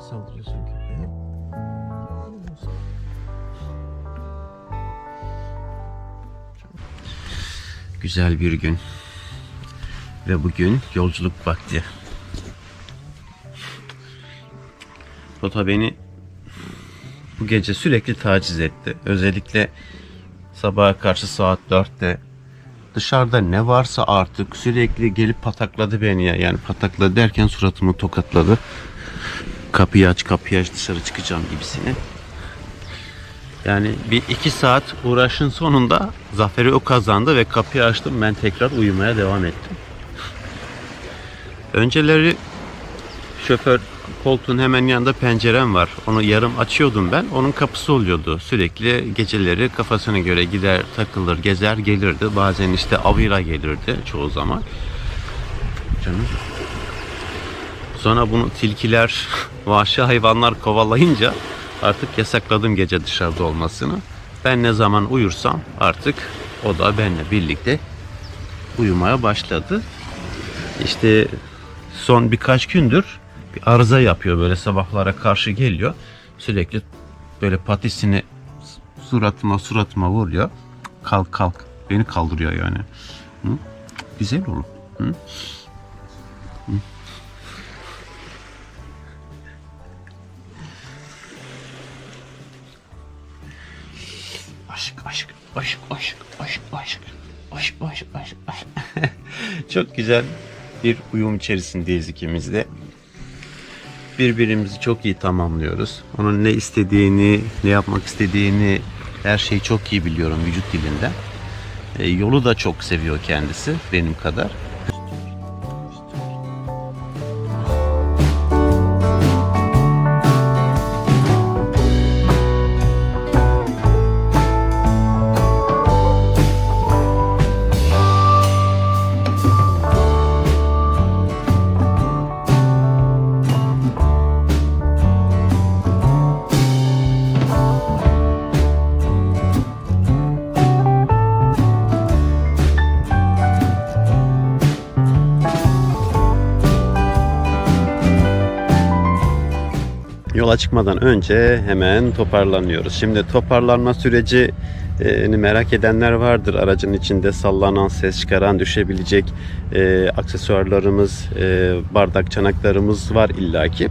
saldırıyorsun köpeğe? Güzel bir gün. Ve bugün yolculuk vakti. Toto beni bu gece sürekli taciz etti. Özellikle sabaha karşı saat 4'te dışarıda ne varsa artık sürekli gelip patakladı beni ya. Yani patakladı derken suratımı tokatladı. Kapıyı aç kapıyı aç dışarı çıkacağım gibisine. Yani bir iki saat uğraşın sonunda zaferi o kazandı ve kapıyı açtım. Ben tekrar uyumaya devam ettim. Önceleri şoför koltuğun hemen yanında pencerem var. Onu yarım açıyordum ben. Onun kapısı oluyordu. Sürekli geceleri kafasına göre gider takılır gezer gelirdi. Bazen işte avıyla gelirdi çoğu zaman. Canım. Sonra bunu tilkiler, vahşi hayvanlar kovalayınca artık yasakladım gece dışarıda olmasını. Ben ne zaman uyursam artık o da benimle birlikte uyumaya başladı. İşte son birkaç gündür bir arıza yapıyor böyle sabahlara karşı geliyor. Sürekli böyle patisini suratıma suratıma vuruyor. Kalk kalk. Beni kaldırıyor yani. Hı? Güzel. Hı? Hı? Aşk aşk aşk aşk aşk aşk aşk aşk aşk Çok güzel bir uyum içerisindeyiz ikimiz de birbirimizi çok iyi tamamlıyoruz. Onun ne istediğini, ne yapmak istediğini her şeyi çok iyi biliyorum vücut dilinden. E, yolu da çok seviyor kendisi benim kadar. Yola çıkmadan önce hemen toparlanıyoruz. Şimdi toparlanma süreci merak edenler vardır. Aracın içinde sallanan, ses çıkaran, düşebilecek e, aksesuarlarımız, e, bardak çanaklarımız var illaki.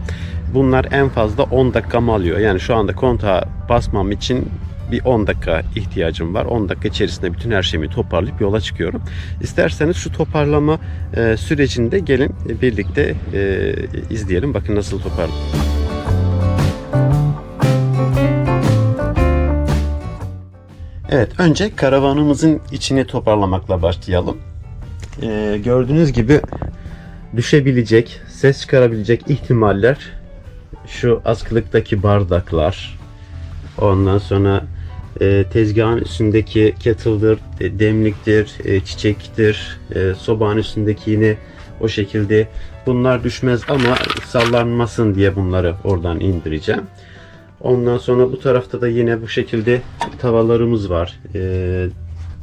Bunlar en fazla 10 dakikamı alıyor. Yani şu anda kontağa basmam için bir 10 dakika ihtiyacım var. 10 dakika içerisinde bütün her şeyimi toparlayıp yola çıkıyorum. İsterseniz şu toparlama e, sürecinde gelin birlikte e, izleyelim. Bakın nasıl toparladım. Evet, önce karavanımızın içini toparlamakla başlayalım. Ee, gördüğünüz gibi düşebilecek, ses çıkarabilecek ihtimaller şu askılıktaki bardaklar, ondan sonra e, tezgahın üstündeki kettle'dır, demliktir, e, çiçektir, e, sobanın üstündeki yine o şekilde bunlar düşmez ama sallanmasın diye bunları oradan indireceğim. Ondan sonra bu tarafta da yine bu şekilde tavalarımız var. Ee,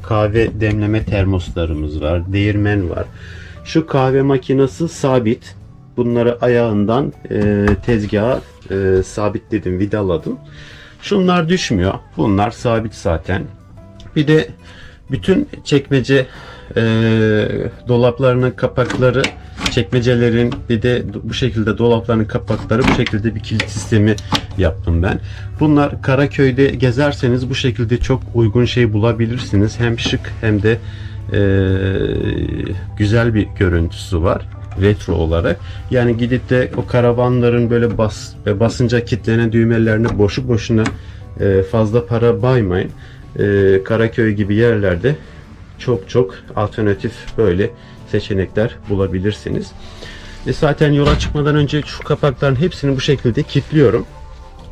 kahve demleme termoslarımız var. Değirmen var. Şu kahve makinesi sabit. Bunları ayağından e, tezgaha e, sabitledim, vidaladım. Şunlar düşmüyor. Bunlar sabit zaten. Bir de bütün çekmece e, dolaplarının kapakları çekmecelerin bir de bu şekilde dolapların kapakları bu şekilde bir kilit sistemi yaptım ben. Bunlar Karaköy'de gezerseniz bu şekilde çok uygun şey bulabilirsiniz. Hem şık hem de e, güzel bir görüntüsü var retro olarak. Yani gidip de o karavanların böyle bas ve basınca kilitlenen düğmelerine boşu boşuna e, fazla para baymayın. E, Karaköy gibi yerlerde çok çok alternatif böyle seçenekler bulabilirsiniz. E zaten yola çıkmadan önce şu kapakların hepsini bu şekilde kilitliyorum.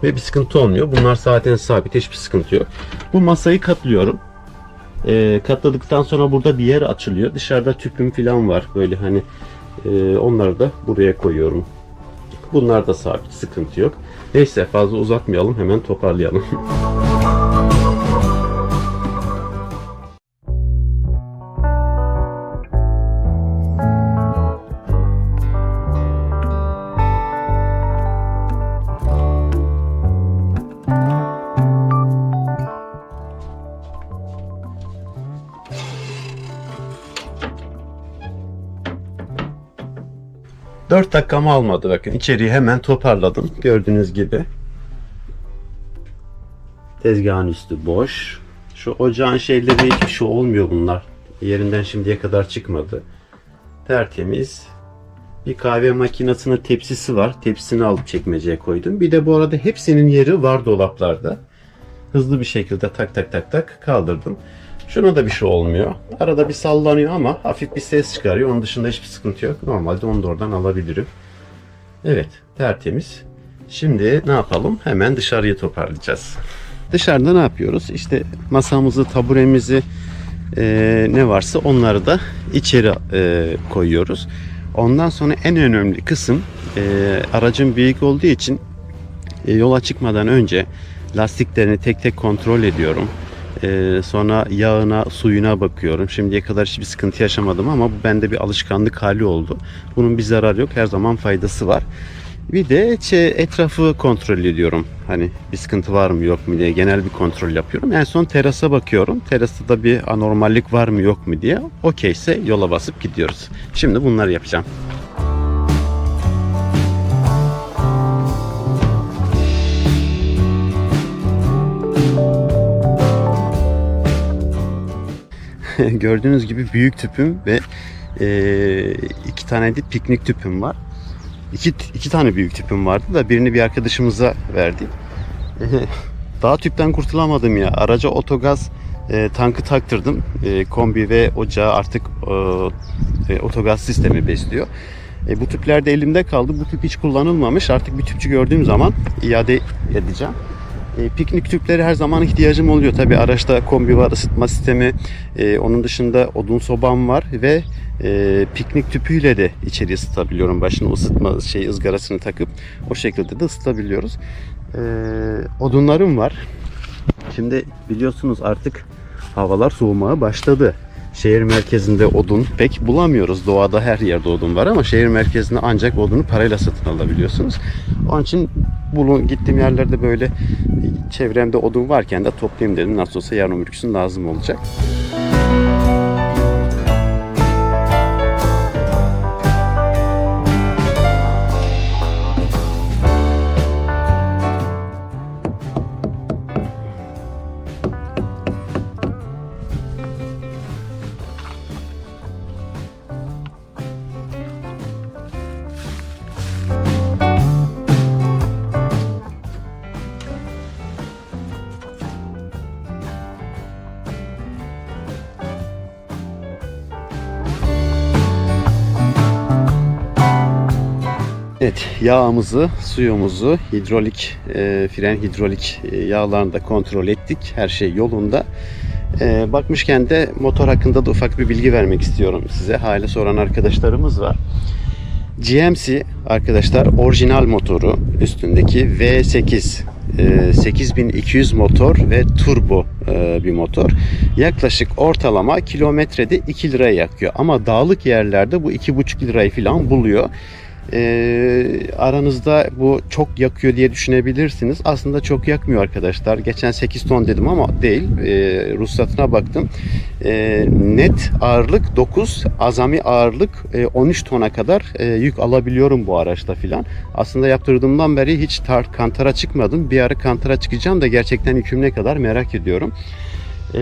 Ve bir sıkıntı olmuyor. Bunlar zaten sabit. Hiçbir sıkıntı yok. Bu masayı katlıyorum. E, katladıktan sonra burada bir yer açılıyor. Dışarıda tüpüm falan var. Böyle hani e, onları da buraya koyuyorum. Bunlar da sabit. Sıkıntı yok. Neyse fazla uzatmayalım. Hemen toparlayalım. 4 dakikamı almadı bakın. İçeriği hemen toparladım. Gördüğünüz gibi. Tezgahın üstü boş. Şu ocağın şeyleri hiçbir şey olmuyor bunlar. Yerinden şimdiye kadar çıkmadı. Tertemiz. Bir kahve makinesinin tepsisi var. Tepsisini alıp çekmeceye koydum. Bir de bu arada hepsinin yeri var dolaplarda. Hızlı bir şekilde tak tak tak tak kaldırdım. Şuna da bir şey olmuyor. Arada bir sallanıyor ama hafif bir ses çıkarıyor. Onun dışında hiçbir sıkıntı yok. Normalde onu da oradan alabilirim. Evet, tertemiz. Şimdi ne yapalım? Hemen dışarıya toparlayacağız. Dışarıda ne yapıyoruz? İşte masamızı, taburemizi, e, ne varsa onları da içeri e, koyuyoruz. Ondan sonra en önemli kısım e, aracın büyük olduğu için e, yola çıkmadan önce lastiklerini tek tek kontrol ediyorum. E, sonra yağına, suyuna bakıyorum. Şimdiye kadar hiçbir sıkıntı yaşamadım ama bu bende bir alışkanlık hali oldu. Bunun bir zararı yok. Her zaman faydası var. Bir de şey, etrafı kontrol ediyorum. Hani bir sıkıntı var mı yok mu diye genel bir kontrol yapıyorum. En son terasa bakıyorum. Terasta da bir anormallik var mı yok mu diye. Okeyse yola basıp gidiyoruz. Şimdi bunları yapacağım. Gördüğünüz gibi büyük tüpüm ve e, iki tane de piknik tüpüm var. İki, iki tane büyük tüpüm vardı da birini bir arkadaşımıza verdik. Daha tüpten kurtulamadım ya. Araca otogaz e, tankı taktırdım. E, kombi ve ocağı artık e, e, otogaz sistemi besliyor. E, bu tüpler de elimde kaldı. Bu tüp hiç kullanılmamış. Artık bir tüpçü gördüğüm zaman iade edeceğim. E, piknik tüpleri her zaman ihtiyacım oluyor. Tabi araçta kombi var, ısıtma sistemi. E, onun dışında odun sobam var ve e, piknik tüpüyle de içeri ısıtabiliyorum. Başına ısıtma şey ızgarasını takıp o şekilde de ısıtabiliyoruz. E, odunlarım var. Şimdi biliyorsunuz artık havalar soğumaya başladı. Şehir merkezinde odun pek bulamıyoruz. Doğada her yerde odun var ama şehir merkezinde ancak odunu parayla satın alabiliyorsunuz. Onun için bunu gittiğim yerlerde böyle çevremde odun varken de toplayayım dedim. Nasıl olsa yarın öbür lazım olacak. Evet, yağımızı, suyumuzu, hidrolik, e, fren hidrolik e, yağlarını da kontrol ettik. Her şey yolunda. E, bakmışken de motor hakkında da ufak bir bilgi vermek istiyorum size. Hali soran arkadaşlarımız var. GMC arkadaşlar orijinal motoru üstündeki V8 e, 8200 motor ve turbo e, bir motor. Yaklaşık ortalama kilometrede 2 lira yakıyor. Ama dağlık yerlerde bu 2,5 lirayı falan buluyor. Ee, aranızda bu çok yakıyor diye düşünebilirsiniz. Aslında çok yakmıyor arkadaşlar. Geçen 8 ton dedim ama değil. Ee, ruhsatına baktım. Ee, net ağırlık 9, azami ağırlık e, 13 tona kadar e, yük alabiliyorum bu araçta filan. Aslında yaptırdığımdan beri hiç tar kantara çıkmadım. Bir ara kantara çıkacağım da gerçekten yüküm ne kadar merak ediyorum. Ee,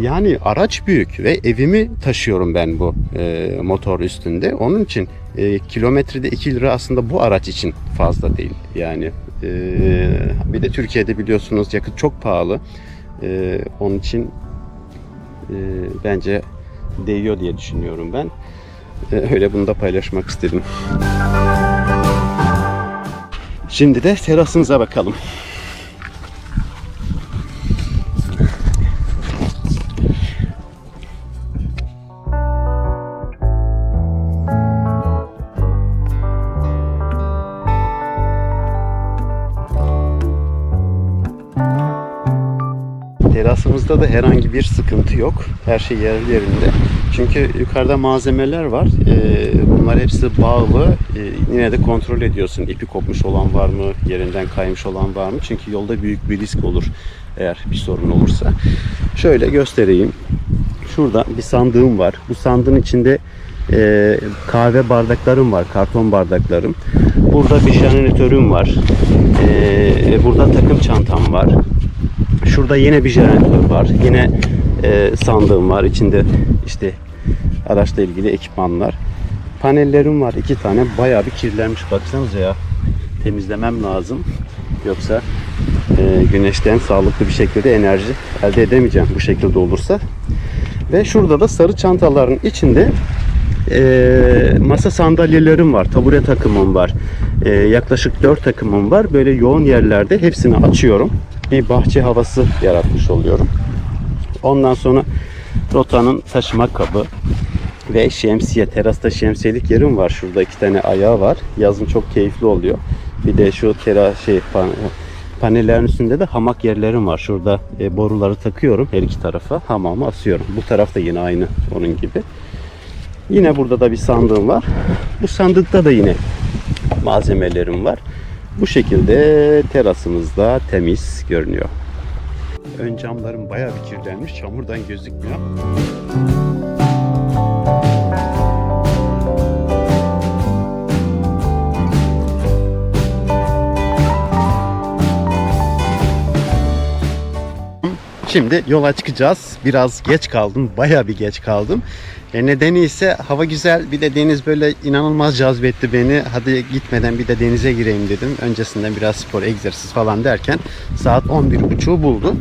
yani araç büyük ve evimi taşıyorum ben bu e, motor üstünde. Onun için e, kilometrede 2 lira aslında bu araç için fazla değil. Yani e, bir de Türkiye'de biliyorsunuz yakıt çok pahalı. E, onun için e, bence değiyor diye düşünüyorum ben. E, öyle bunu da paylaşmak istedim. Şimdi de terasımıza bakalım. Terasımızda da herhangi bir sıkıntı yok. Her şey yerli yerinde. Çünkü yukarıda malzemeler var. Ee, bunlar hepsi bağlı. Ee, yine de kontrol ediyorsun. İpi kopmuş olan var mı? Yerinden kaymış olan var mı? Çünkü yolda büyük bir risk olur eğer bir sorun olursa. Şöyle göstereyim. Şurada bir sandığım var. Bu sandığın içinde e, kahve bardaklarım var, karton bardaklarım. Burada bir jeneratörüm var. E, burada takım çantam var. Şurada yine bir jeneratör var. Yine e, sandığım var. İçinde işte araçla ilgili ekipmanlar. Panellerim var iki tane. Bayağı bir kirlenmiş. Baksanıza ya. Temizlemem lazım. Yoksa e, güneşten sağlıklı bir şekilde enerji elde edemeyeceğim bu şekilde olursa. Ve şurada da sarı çantaların içinde e, masa sandalyelerim var. Tabure takımım var. E, yaklaşık 4 takımım var. Böyle yoğun yerlerde hepsini açıyorum. Bir bahçe havası yaratmış oluyorum. Ondan sonra rotanın taşıma kabı ve şemsiye, terasta şemsiyelik yerim var. Şurada iki tane ayağı var. Yazın çok keyifli oluyor. Bir de şu tera şey pan- panellerin üstünde de hamak yerlerim var. Şurada e, boruları takıyorum her iki tarafa. Hamamı asıyorum. Bu tarafta yine aynı onun gibi. Yine burada da bir sandığım var. Bu sandıkta da yine malzemelerim var. Bu şekilde terasımızda temiz görünüyor. Ön camlarım bayağı bir kirlenmiş. Çamurdan gözükmüyor. Şimdi yola çıkacağız. Biraz geç kaldım. Bayağı bir geç kaldım. E nedeni ise hava güzel. Bir de deniz böyle inanılmaz cazbetti beni. Hadi gitmeden bir de denize gireyim dedim. Öncesinden biraz spor, egzersiz falan derken saat 11.30'u buldu.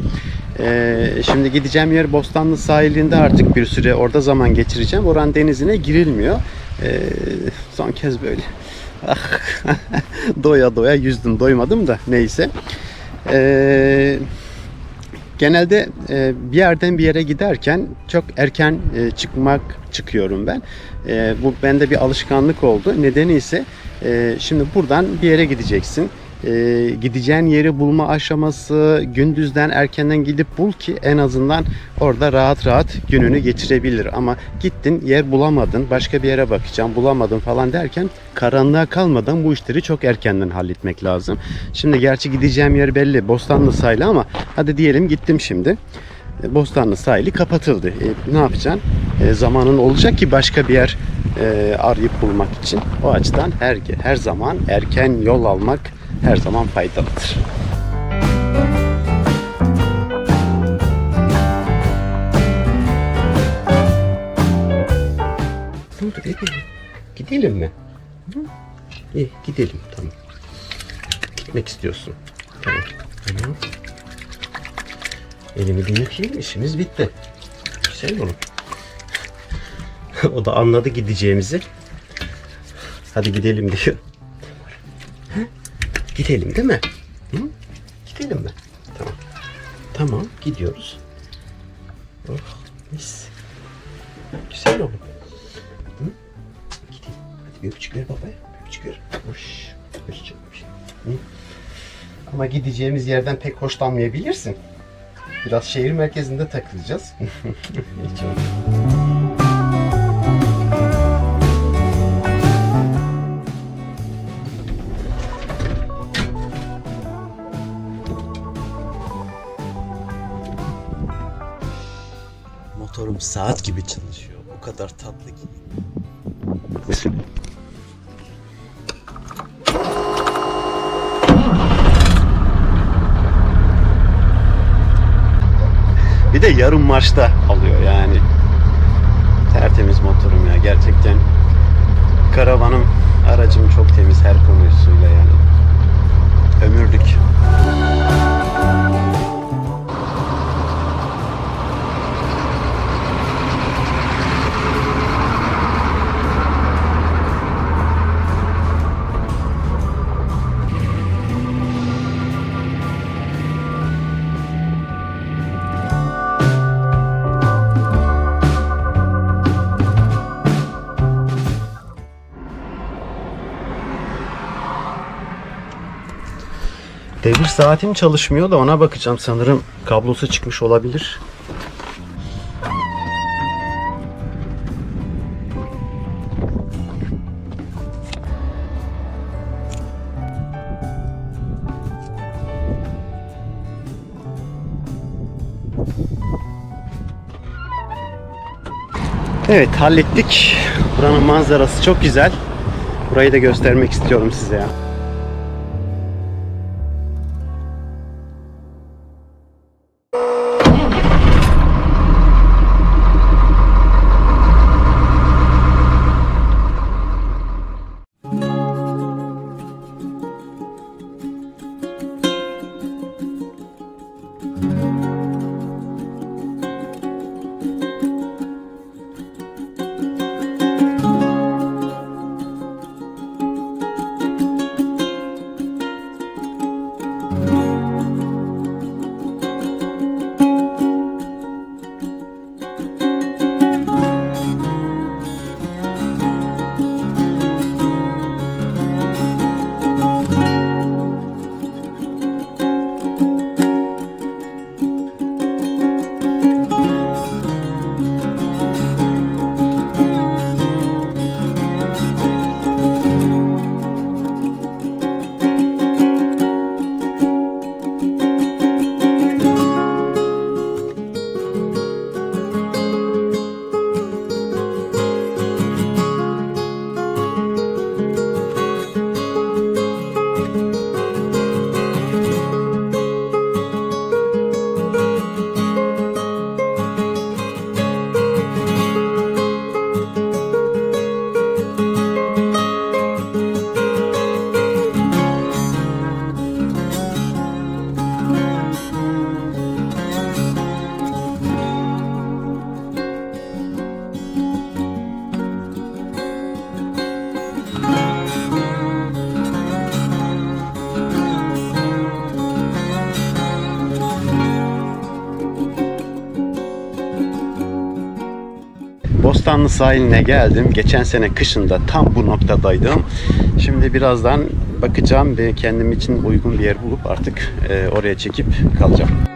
E, şimdi gideceğim yer Bostanlı sahilinde artık bir süre orada zaman geçireceğim. Oranın denizine girilmiyor. E, son kez böyle. Ah, doya doya yüzdüm. Doymadım da neyse. Eee genelde e, bir yerden bir yere giderken çok erken e, çıkmak çıkıyorum ben. E, bu bende bir alışkanlık oldu. Nedeni ise e, şimdi buradan bir yere gideceksin. E, gideceğin yeri bulma aşaması gündüzden erkenden gidip bul ki en azından orada rahat rahat gününü geçirebilir. Ama gittin yer bulamadın başka bir yere bakacağım bulamadım falan derken karanlığa kalmadan bu işleri çok erkenden halletmek lazım. Şimdi gerçi gideceğim yer belli Bostanlı sahili ama hadi diyelim gittim şimdi. E, Bostanlı sahili kapatıldı. E, ne yapacaksın? E, zamanın olacak ki başka bir yer e, arayıp bulmak için. O açıdan her her zaman erken yol almak her zaman faydalıdır. Ne oldu bebeğim? Gidelim mi? Hı? İyi gidelim tamam. Gitmek istiyorsun. Tamam. Tamam. Elimi bir yıkayayım işimiz bitti. Güzel oğlum. o da anladı gideceğimizi. Hadi gidelim diyor. Gidelim değil mi? Hı? Gidelim mi? Tamam. Tamam gidiyoruz. Oh mis. Güzel oğlum. Hı? Gidelim. Hadi bir öpücük ver babaya. Bir öpücük ver. Hoş. Hoş canım. Hı? Ama gideceğimiz yerden pek hoşlanmayabilirsin. Biraz şehir merkezinde takılacağız. Hiç. Motorum saat gibi çalışıyor. O kadar tatlı ki. Bir de yarım marşta alıyor yani. Tertemiz motorum ya gerçekten. Karavanım, aracım çok temiz her konusuyla yani. Ömürlük. Saatim çalışmıyor da ona bakacağım sanırım kablosu çıkmış olabilir. Evet hallettik. Buranın manzarası çok güzel. Burayı da göstermek istiyorum size ya. Bostanlı sahiline geldim. Geçen sene kışında tam bu noktadaydım. Şimdi birazdan bakacağım ve kendim için uygun bir yer bulup artık e, oraya çekip kalacağım.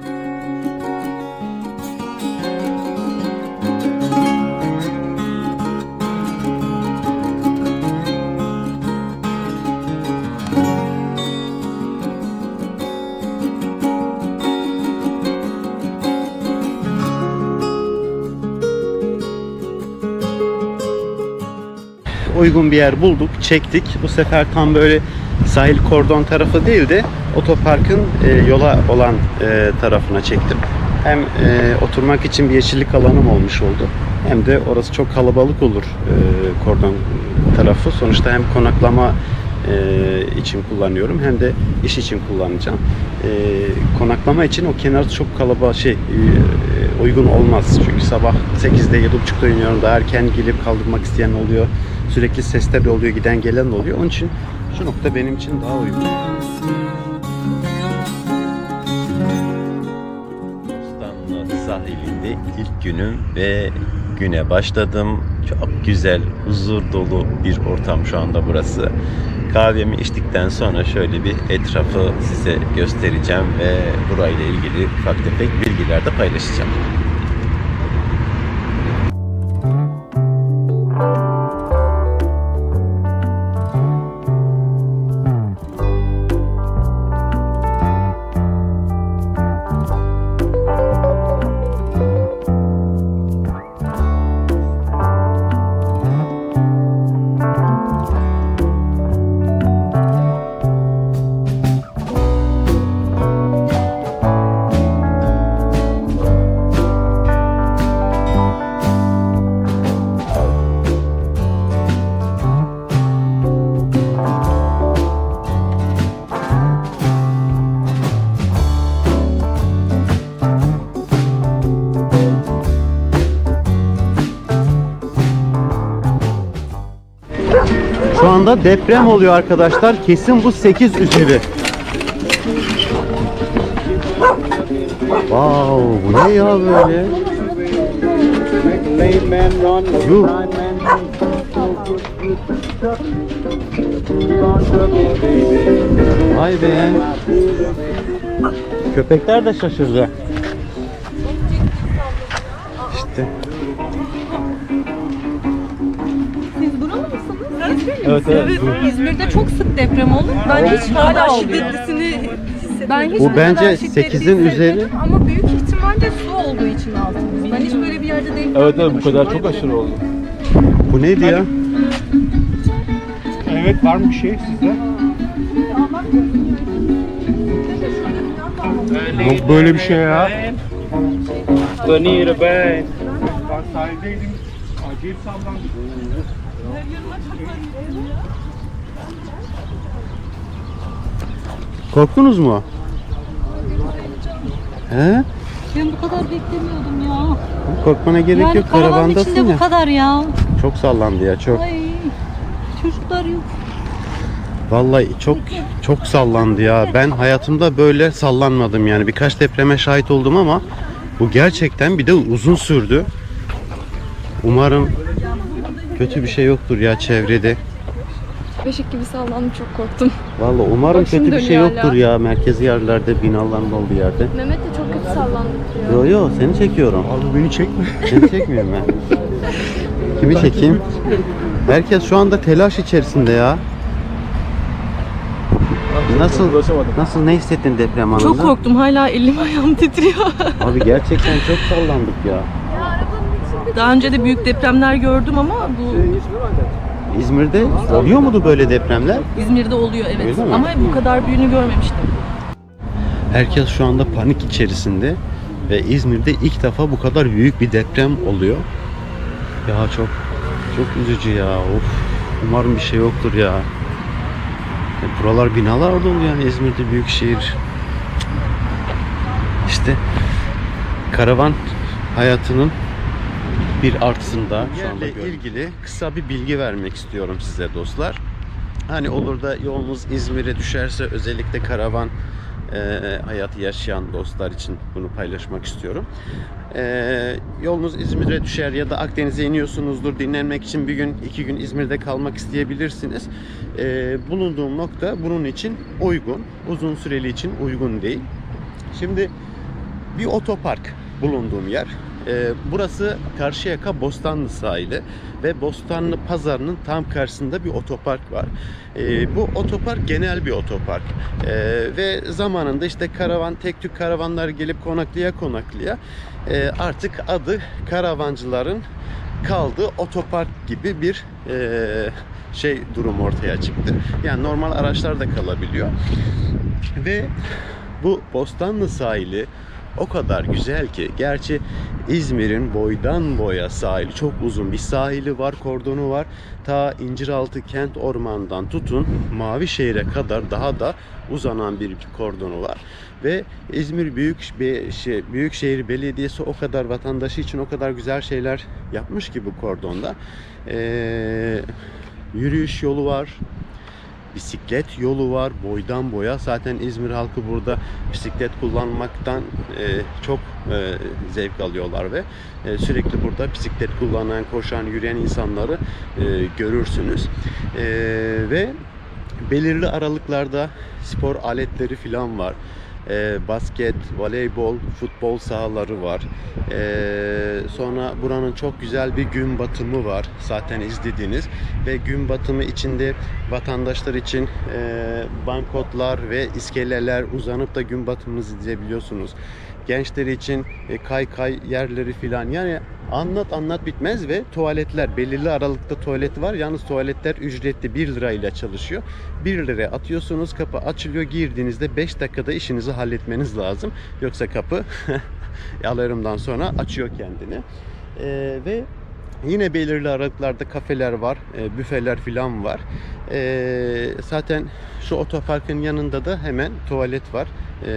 Uygun bir yer bulduk, çektik. Bu sefer tam böyle sahil kordon tarafı değil de otoparkın e, yola olan e, tarafına çektim. Hem e, oturmak için bir yeşillik alanım olmuş oldu. Hem de orası çok kalabalık olur e, kordon tarafı. Sonuçta hem konaklama e, için kullanıyorum hem de iş için kullanacağım. E, konaklama için o kenar çok kalabalık şey e, uygun olmaz. Çünkü sabah 8'de 7.30'da iniyorum. Daha erken gelip kaldırmak isteyen oluyor. Sürekli sesler de oluyor, giden gelen oluyor. Onun için şu nokta benim için daha uygun. Bostanlı sahilinde ilk günüm ve güne başladım. Çok güzel, huzur dolu bir ortam şu anda burası. Kahvemi içtikten sonra şöyle bir etrafı size göstereceğim ve burayla ilgili ufak tefek bilgiler de paylaşacağım. Anda deprem oluyor arkadaşlar. Kesin bu 8 üzeri. Wow, bu ne ya böyle? Yuh. Vay be. Köpekler de şaşırdı. Evet, evet. İzmir'de çok sık deprem olur. Ben hiç hala şiddetlisini ben hiç Bu bu bence kadar şiddetli 8'in üzeri. hissetmedim Ama büyük ihtimalle su olduğu için altımız. Ben hiç böyle bir yerde denk Evet evet bu kadar çok aşırı oldu. Bu Bu neydi ya? Evet var mı bir şey sizde? Yok böyle bir şey ya. Bonita ben. Ben sahildeydim. Acayip sallandı. Korktunuz mu? He? Ben bu kadar beklemiyordum ya. Korkmana gerek yani yok. Karavandasın içinde ya. bu kadar ya. Çok sallandı ya çok. Ay çocuklar yok. Vallahi çok çok sallandı ya. Ben hayatımda böyle sallanmadım yani. Birkaç depreme şahit oldum ama bu gerçekten bir de uzun sürdü. Umarım kötü bir şey yoktur ya çevrede. Beşik gibi sallandım çok korktum. Vallahi umarım Başım kötü bir şey dönüyor yoktur hala. ya merkezi yerlerde binaların olduğu yerde. Mehmet de çok kötü sallandık diyor. Yo yo seni çekiyorum. Abi beni çekme. Seni çekmiyorum ben. Kimi çekeyim? Herkes şu anda telaş içerisinde ya. Nasıl nasıl ne hissettin deprem anında? Çok korktum. Hala elim ayağım titriyor. Abi gerçekten çok sallandık ya. Daha önce de büyük depremler gördüm ama bu İzmir'de oluyor mudu böyle depremler? İzmir'de oluyor evet. Öyle mi? Ama bu kadar büyüğünü görmemiştim. Herkes şu anda panik içerisinde ve İzmir'de ilk defa bu kadar büyük bir deprem oluyor. Ya çok çok üzücü ya. Of. Umarım bir şey yoktur ya. Ya Buralar binalar dolu yani İzmir'de büyük şehir. İşte karavan hayatının bir artısında şu anda ilgili kısa bir bilgi vermek istiyorum size dostlar. Hani olur da yolunuz İzmir'e düşerse özellikle karavan e, hayatı yaşayan dostlar için bunu paylaşmak istiyorum. E, yolunuz İzmir'e düşer ya da Akdeniz'e iniyorsunuzdur dinlenmek için bir gün iki gün İzmir'de kalmak isteyebilirsiniz. E, bulunduğum nokta bunun için uygun. Uzun süreli için uygun değil. Şimdi bir otopark bulunduğum yer. Ee, burası Karşıyaka Bostanlı sahili ve Bostanlı Pazarı'nın tam karşısında bir otopark var. Ee, bu otopark genel bir otopark Ee, ve zamanında işte karavan tek tük karavanlar gelip konaklaya konaklaya e, artık adı karavancıların kaldığı otopark gibi bir e, şey durum ortaya çıktı. Yani normal araçlar da kalabiliyor ve bu Bostanlı sahili o kadar güzel ki gerçi İzmir'in boydan boya sahili çok uzun bir sahili var, kordonu var. Ta İnciraltı kent ormanından tutun Mavişehir'e kadar daha da uzanan bir kordonu var. Ve İzmir Büyük Be- şey, Büyükşehir Belediyesi o kadar vatandaşı için o kadar güzel şeyler yapmış ki bu kordonda. Ee, yürüyüş yolu var, bisiklet yolu var boydan boya. Zaten İzmir halkı burada bisiklet kullanmaktan e, çok e, zevk alıyorlar ve e, sürekli burada bisiklet kullanan, koşan, yürüyen insanları e, görürsünüz. E, ve belirli aralıklarda spor aletleri falan var. E, basket, voleybol, futbol sahaları var. E, sonra buranın çok güzel bir gün batımı var. Zaten izlediğiniz ve gün batımı içinde vatandaşlar için e, bankotlar ve iskeleler uzanıp da gün batımını izleyebiliyorsunuz. Gençler için e, kaykay yerleri filan yani anlat anlat bitmez ve tuvaletler belirli aralıkta tuvaleti var. Yalnız tuvaletler ücretli 1 lirayla çalışıyor. 1 liraya atıyorsunuz kapı açılıyor girdiğinizde 5 dakikada işinizi halletmeniz lazım. Yoksa kapı alarmdan sonra açıyor kendini. E, ve Yine belirli aralıklarda kafeler var, e, büfeler filan var. E, zaten şu otoparkın yanında da hemen tuvalet var. E,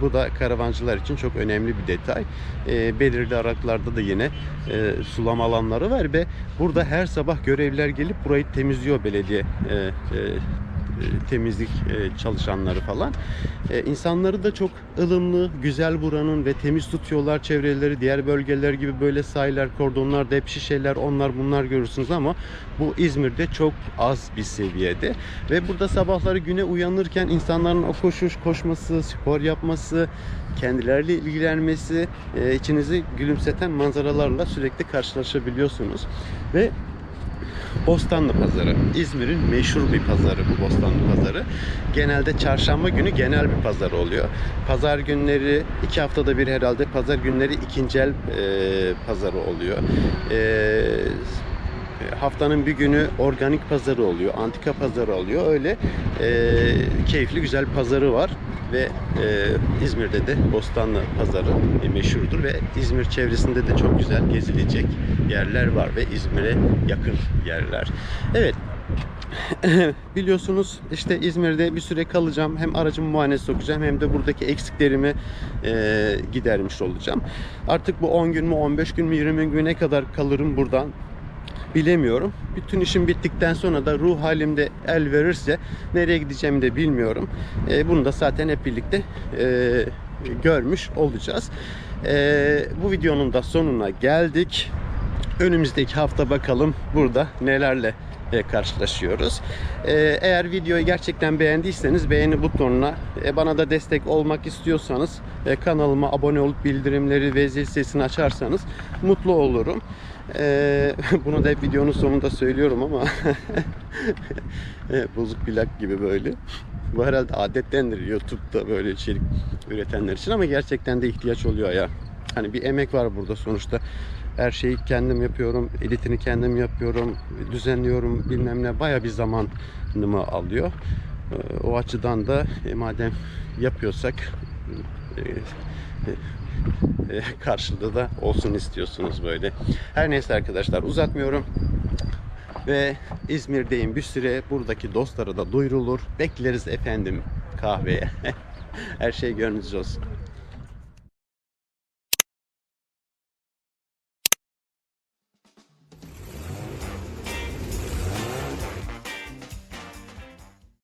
bu da karavancılar için çok önemli bir detay. E, belirli aralıklarda da yine e, sulama alanları var ve burada her sabah görevliler gelip burayı temizliyor belediye e, e, temizlik e, çalışanları falan. E, insanları da çok ılımlı, güzel buranın ve temiz tutuyorlar çevreleri. Diğer bölgeler gibi böyle sahiller, kordonlar, hep şişeler, onlar bunlar görürsünüz ama bu İzmir'de çok az bir seviyede. Ve burada sabahları güne uyanırken insanların o koşuş, koşması, spor yapması, kendileriyle ilgilenmesi, e, içinizi gülümseten manzaralarla sürekli karşılaşabiliyorsunuz. Ve Bostanlı Pazarı. İzmir'in meşhur bir pazarı bu Bostanlı Pazarı. Genelde çarşamba günü genel bir pazar oluyor. Pazar günleri iki haftada bir herhalde pazar günleri ikinci el e, pazarı oluyor. E, haftanın bir günü organik pazarı oluyor, antika pazarı oluyor. Öyle e, keyifli güzel pazarı var ve e, İzmir'de de Bostanlı pazarı e, meşhurdur ve İzmir çevresinde de çok güzel gezilecek yerler var ve İzmir'e yakın yerler. Evet biliyorsunuz işte İzmir'de bir süre kalacağım. Hem aracımı muayenesi sokacağım hem de buradaki eksiklerimi e, gidermiş olacağım. Artık bu 10 gün mü 15 gün mü 20 güne kadar kalırım buradan bilemiyorum. Bütün işim bittikten sonra da ruh halimde el verirse nereye gideceğimi de bilmiyorum. E, bunu da zaten hep birlikte e, görmüş olacağız. E, bu videonun da sonuna geldik. Önümüzdeki hafta bakalım burada nelerle e, karşılaşıyoruz. E, eğer videoyu gerçekten beğendiyseniz beğeni butonuna e, bana da destek olmak istiyorsanız kanalıma abone olup bildirimleri ve zil sesini açarsanız mutlu olurum. E, bunu da hep videonun sonunda söylüyorum ama bozuk plak gibi böyle. Bu herhalde adettendir YouTube'da böyle içerik üretenler için ama gerçekten de ihtiyaç oluyor ya. Hani bir emek var burada sonuçta. Her şeyi kendim yapıyorum, editini kendim yapıyorum, düzenliyorum bilmem ne. Baya bir zamanımı alıyor. Ee, O açıdan da e, madem yapıyorsak e, karşılığı da olsun istiyorsunuz böyle. Her neyse arkadaşlar uzatmıyorum. Ve İzmir'deyim bir süre. Buradaki dostlara da duyurulur. Bekleriz efendim kahveye. Her şey gönlünüzce olsun.